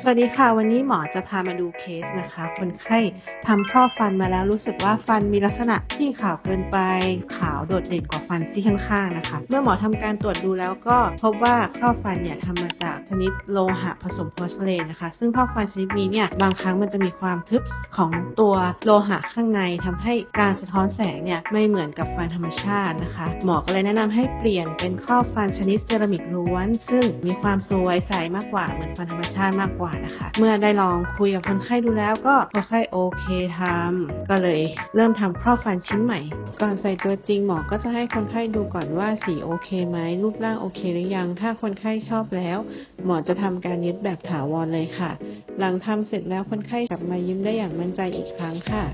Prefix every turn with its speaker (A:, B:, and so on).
A: สวัสดีค่ะวันนี้หมอจะพามาดูเคสนะคะ คนไข้ทำข้อฟันมาแล้วรู้สึกว่าฟันมีลักษณะที่ขาวเกินไปขาวโดดเด่นกว่าฟันซี่ข้างๆนะคะ เมื่อหมอทำการตรวจดูแล้วก็พบว่าข้อฟันเนี่ยทำมาจากชนิดโลหะผสมโพลีเอเรนนะคะ ซึ่งข้อฟันชนิดนี้เนี่ยบางครั้งมันจะมีความทึบของตัวโลหะข้างในทำให้การสะท้อนแสงเนี่ยไม่เหมือนกับฟันธรรมชาตินะคะ หมอก็เลยแนะนำให้เปลี่ยนเป็นข้อฟันชนิดเซรามิกล้วน ซึ่งมีความสวยใสมากกว่าเหมือนฟันธรรมชาติมากกว่าว่านะคะ เมื่อได้ลองคุยกับคนไข้ดูแล้วก็คนไข้โอเคทำก็เลยเริ่มทำครอบฟันชิ้นใหม่ ก่อนใส่ตัวจริงหมอก็จะให้คนไข้ดูก่อนว่าสีโอเคไหมรูปร่างโอเคหรือยัง ถ้าคนไข้ชอบแล้ว หมอจะทำการเย็บแบบถาวรเลยค่ะ หลังทำเสร็จแล้วคนไข้กลับมายิ้มได้อย่างมั่นใจอีกครั้งค่ะ